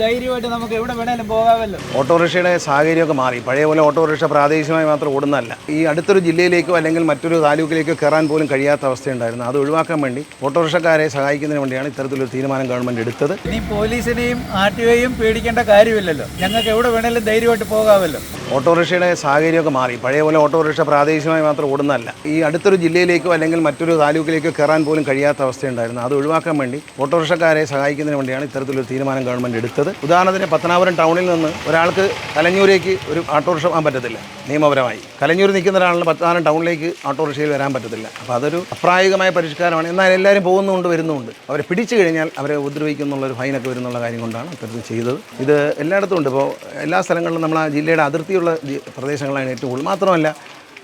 ധൈര്യമായിട്ട് നമുക്ക് എവിടെ വേണേലും പോകാമല്ലോ. ഓട്ടോറിക്ഷയുടെ സാഹചര്യമൊക്കെ മാറി. പഴയ പോലെ ഓട്ടോറിക്ഷ പ്രാദേശികമായി മാത്രം ഓടുന്നതല്ല. ഈ അടുത്തൊരു ജില്ലയിലേക്കോ അല്ലെങ്കിൽ മറ്റൊരു താലൂക്കിലേക്കോ കയറാൻ പോലും കഴിയാത്ത അവസ്ഥയുണ്ടായിരുന്നു. അത് ഒഴിവാക്കാൻ വേണ്ടി ഓട്ടോറിക്ഷക്കാരെ സഹായിക്കുന്നതിന് വേണ്ടിയാണ് ഇത്തരത്തിലൊരു തീരുമാനം ഗവൺമെന്റ് എടുത്തത്. ഇനി പോലീസിനെയും ആർ ടി പേടിക്കേണ്ട കാര്യമില്ലല്ലോ. ഞങ്ങൾക്ക് എവിടെ വേണേലും ധൈര്യമായിട്ട് പോകാമല്ലോ. ഓട്ടോറിക്ഷയുടെ സാഹചര്യമൊക്കെ മാറി. പഴയ പോലെ ഓട്ടോറിക്ഷ പ്രാദേശികമായി മാത്രം ഓടുന്നതല്ല. ഈ അടുത്തൊരു ജില്ലയിലേക്കോ അല്ലെങ്കിൽ മറ്റൊരു താലൂക്കിലേക്കോ കയറാൻ പോലും കഴിയാത്ത അവസ്ഥയുണ്ടായിരുന്നു. അത് ഒഴിവാക്കാൻ വേണ്ടി ഓട്ടോറിക്ഷക്കാരെ സഹായിക്കുന്നതിന് വേണ്ടിയാണ് ഇത്തരത്തിലൊരു തീരുമാനം ഗവൺമെന്റ് എടുത്തത്. ഉദാഹരണത്തിന് പത്തനാപുരം ടൗണിൽ നിന്ന് ഒരാൾക്ക് കലഞ്ഞൂരേക്ക് ഒരു ഓട്ടോറിക്ഷ പോകാൻ പറ്റത്തില്ല. നിയമപരമായി. കലഞ്ഞൂർ നിൽക്കുന്ന ഒരാളിന് പത്തനാപുരം ടൗണിലേക്ക് ഓട്ടോറിക്ഷയിൽ വരാൻ പറ്റത്തില്ല. അപ്പോൾ അതൊരു അപ്രായോഗികമായ പരിഷ്കാരമാണ്. എന്നാൽ എല്ലാവരും പോകുന്നുണ്ട് വരുന്നുണ്ട്. അവരെ പിടിച്ചു കഴിഞ്ഞാൽ അവരെ ഉപദ്രവിക്കുന്നുള്ള ഒരു ഫൈനൊക്കെ വരുന്നുള്ള കാര്യം കൊണ്ടാണ് ഇത്തരത്തിൽ ചെയ്തത്. ഇത് എല്ലായിടത്തും ഉണ്ട്. ഇപ്പോൾ എല്ലാ സ്ഥലങ്ങളിലും നമ്മൾ ആ ജില്ലയുടെ അതിർത്തിയുള്ള പ്രദേശങ്ങളാണ് ഏറ്റവും കൂടുതൽ. മാത്രമല്ല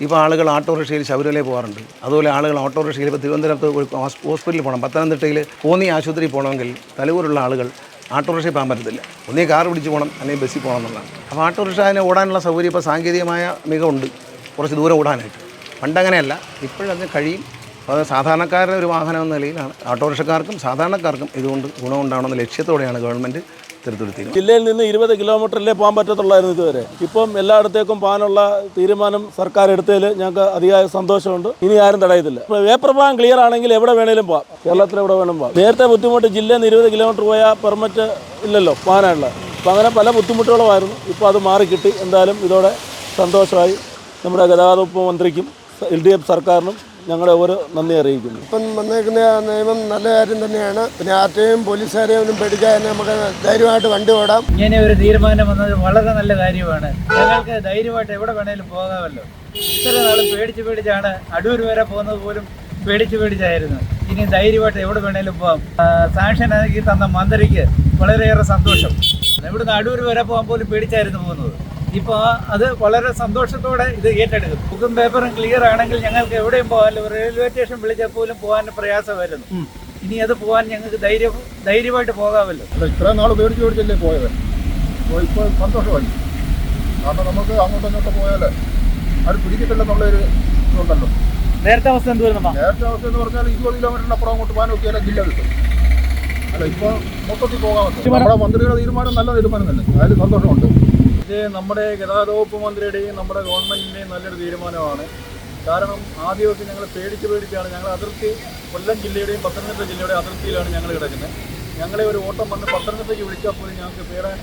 ഇപ്പോൾ ആളുകൾ ഓട്ടോറിക്ഷയിൽ ശബരിമലയിൽ പോകാറുണ്ട്. അതുപോലെ ആളുകൾ ഓട്ടോറിക്ഷയിൽ ഇപ്പോൾ തിരുവനന്തപുരത്ത് ഹോസ്പിറ്റലിൽ പോകണം. പത്തനംതിട്ടയിൽ കോന്നി ആശുപത്രിയിൽ പോകണമെങ്കിൽ തലവൂരുള്ള ആളുകൾ ഓട്ടോറിക്ഷയിൽ പോകാൻ പറ്റത്തില്ല. ഒന്നേ കാർ പിടിച്ച് പോകണം അല്ലെങ്കിൽ ബസ്സിൽ പോകണം എന്നുള്ളതാണ്. അപ്പോൾ ഓട്ടോറിക്ഷ അതിന് ഓടാനുള്ള സൗകര്യം ഇപ്പോൾ സാങ്കേതികമായ മികവുണ്ട്. കുറച്ച് ദൂരം ഓടാനായിട്ട്. പണ്ടങ്ങനെയല്ല. ഇപ്പോഴതിന് കഴിയും. അത് സാധാരണക്കാരുടെ ഒരു വാഹനം എന്ന നിലയിലാണ്. ഓട്ടോറിക്ഷക്കാർക്കും സാധാരണക്കാർക്കും ഇതുകൊണ്ട് ഗുണമുണ്ടാവണമെന്ന ലക്ഷ്യത്തോടെയാണ് ഗവൺമെന്റ് ഇത്തരത്തിലൊരു തീരുമാനം ജില്ലയിൽ നിന്ന് ഇരുപത് കിലോമീറ്ററിലേ പോകാൻ പറ്റത്തുള്ളായിരുന്നു ഇതുവരെ. ഇപ്പം എല്ലായിടത്തേക്കും പോകാനുള്ള തീരുമാനം സർക്കാർ എടുത്തതിൽ ഞങ്ങൾക്ക് അതിയായ സന്തോഷമുണ്ട്. ഇനി ആരും തടയത്തില്ല. വേപ്പർ പ്ലാൻ ക്ലിയർ ആണെങ്കിൽ എവിടെ വേണേലും പോകാം. കേരളത്തിൽ എവിടെ വേണം പോകാം. നേരത്തെ ബുദ്ധിമുട്ട് ജില്ലയിൽ നിന്ന് ഇരുപത് കിലോമീറ്റർ പോയാൽ പെർമിറ്റ് ഇല്ലല്ലോ പോകാനുള്ള അപ്പോൾ അങ്ങനെ പല ബുദ്ധിമുട്ടുകളുമായിരുന്നു. ഇപ്പോൾ അത് മാറിക്കിട്ടി എന്തായാലും ഇതോടെ സന്തോഷമായി. നമ്മുടെ ഗതാഗത വകുപ്പ് മന്ത്രിക്കും എൽ ഡി എഫ് സർക്കാരിനും ഞങ്ങളുടെ ഓരോ നന്ദി അറിയിക്കുന്നു. ഇപ്പം വന്നേക്കുന്ന നിയമം നല്ല കാര്യം തന്നെയാണ്. പിന്നെ ആർട്ടിയും പോലീസുകാരെയും ഒന്നും പേടിക്കാതെ നമുക്ക് ധൈര്യമായിട്ട് വണ്ടി ഓടാം. ഇങ്ങനെ ഒരു തീരുമാനം വന്നത് വളരെ നല്ല കാര്യമാണ്. ഞങ്ങൾക്ക് ധൈര്യമായിട്ട് എവിടെ വേണേലും പോകാമല്ലോ. ഇത്ര നാളും പേടിച്ച് പേടിച്ചാണ് അടൂർ വരെ പോകുന്നത് പോലും പേടിച്ച് പേടിച്ചായിരുന്നു. ഇനി ധൈര്യമായിട്ട് എവിടെ വേണേലും പോകാം. ആക്കി തന്ന മന്ത്രിക്ക് വളരെയേറെ സന്തോഷം. ഇവിടുന്ന് അടൂർ വരെ പോകാൻ പോലും പേടിച്ചായിരുന്നു പോകുന്നത്. ഇപ്പോൾ അത് വളരെ സന്തോഷത്തോടെ ഇത് ഏറ്റെടുക്കും ബുക്കും പേപ്പറും ക്ലിയർ ആണെങ്കിൽ ഞങ്ങൾക്ക് എവിടെയും പോകാമല്ലോ. റെയിൽവേ സ്റ്റേഷൻ വിളിച്ചാൽ പോലും പോകാൻ പ്രയാസമായിരുന്നു ഇനി അത് പോകാൻ ഞങ്ങൾക്ക് ധൈര്യം ധൈര്യമായിട്ട് പോകാമല്ലോ. ഇത്രയും നാൾ പേടിച്ച് പേടിച്ചല്ലേ പോയത്? അപ്പോൾ ഇപ്പോൾ സന്തോഷമായി. കാരണം നമുക്ക് അങ്ങോട്ടും ഇങ്ങോട്ടും പോയാൽ അത് പിടിക്കത്തില്ലെന്നുള്ളൊരു ഇതുണ്ടല്ലോ. നേരത്തെ അവസ്ഥ എന്ത് വരുന്നു നേരത്തെ അവസ്ഥ എന്ന് പറഞ്ഞാൽ ഇരുപത് കിലോമീറ്ററിന് അപ്പുറം അങ്ങോട്ട് പോകാൻ നോക്കിയാലേ ജില്ല കിട്ടും. അല്ല ഇപ്പോൾ മൊത്തത്തിൽ പോകാൻ നമ്മുടെ മന്ത്രിയുടെ തീരുമാനം നല്ല തീരുമാനം തന്നെ. അതിൽ സന്തോഷമുണ്ട്. ഇത് നമ്മുടെ ഗതാഗത വകുപ്പ് മന്ത്രിയുടെയും നമ്മുടെ ഗവൺമെന്റിന്റെയും നല്ലൊരു തീരുമാനമാണ്. കാരണം ആദ്യമൊക്കെ ഞങ്ങൾ പേടിച്ച് പേടിച്ചാണ് ഞങ്ങൾ അതിർത്തി കൊല്ലം ജില്ലയുടെയും പത്തനംതിട്ട ജില്ലയുടെയും അതിർത്തിയിലാണ് ഞങ്ങൾ കിടക്കുന്നത്. ഞങ്ങളെ ഒരു ഓട്ടം വന്ന് പത്തനംതിട്ടയ്ക്ക് വിളിച്ചാൽ പോലും ഞങ്ങൾക്ക് പേരാൻ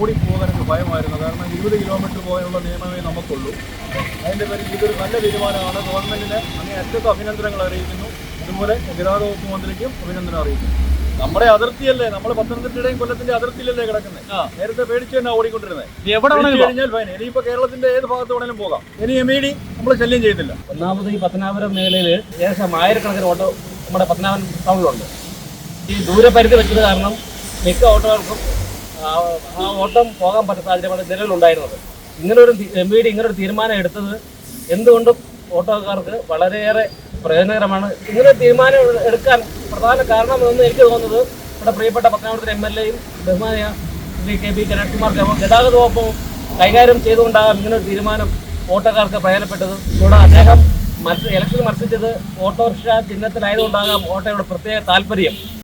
ഓടിപ്പോകാനൊക്കെ ഭയമായിരുന്നു. കാരണം ഇരുപത് കിലോമീറ്റർ പോകാനുള്ള നിയമമേ നമുക്കുള്ളൂ. അതിന്റെ പേരിൽ ഇതൊരു നല്ല തീരുമാനമാണ്. ഗവൺമെന്റിന് അങ്ങേ അറ്റത്ത് അഭിനന്ദനങ്ങൾ അറിയിക്കുന്നു. അതുപോലെ ഗതാഗത വകുപ്പ് മന്ത്രിക്കും അഭിനന്ദനം അറിയിക്കുന്നു. നമ്മുടെ അതിർത്തിയല്ലേ? നമ്മൾ പത്തനംതിട്ടയുടെയും കൊല്ലത്തിന്റെ അതിർത്തിയിലല്ലേ കിടക്കുന്നത് നേരത്തെ പേടിച്ച് തന്നെ ഓടിക്കൊണ്ടിരുന്നത് എവിടെ കഴിഞ്ഞാൽ ഫൈൻ ഇനിയിപ്പോ കേരളത്തിന്റെ ഏത് ഭാഗത്ത് വേണേലും പോകാം. ഇനി എം ഇ ഡി നമ്മൾ ശല്യം ചെയ്യുന്നില്ല. ഒന്നാമത് ഈ പത്തനാപുരം മേഖലയിൽ ഏകദേശം ആയിരക്കണക്കിന് ഓട്ടോ നമ്മുടെ പത്തനാപുരം ടൗണിലുണ്ട്. ഈ ദൂരപരിധി വെച്ചത് കാരണം മിക്ക ഓട്ടോകൾക്കും ആ ഓട്ടം പോകാൻ പറ്റുന്ന സാഹചര്യമാണ് നിലവിലുണ്ടായിരുന്നത്. ഇങ്ങനൊരു എം വി ഡി ഇങ്ങനൊരു തീരുമാനം എടുത്തത് എന്തുകൊണ്ടും ഓട്ടോക്കാർക്ക് വളരെയേറെ പ്രയോജനകരമാണ്. ഇങ്ങനെ തീരുമാനം എടുക്കാൻ പ്രധാന കാരണം എന്ന് എനിക്ക് തോന്നുന്നത് ഇവിടെ പ്രിയപ്പെട്ട പത്തനാപുരത്തെ എം എൽ എയും ബഹുമാനിയ ശ്രീ കെ പി കനകകുമാർ ഗതാഗത വകുപ്പും കൈകാര്യം ചെയ്തുകൊണ്ടാകാം ഇങ്ങനെ ഒരു തീരുമാനം ഓട്ടോക്കാർക്ക് പ്രയോജനപ്പെട്ടത്. കൂടാതെ അദ്ദേഹം മത്സ ഇലക്ഷൻ മത്സരിച്ചത് ഓട്ടോറിക്ഷ ചിഹ്നത്തിലായതുകൊണ്ടാകാം ഓട്ടോയുടെ പ്രത്യേക താല്പര്യം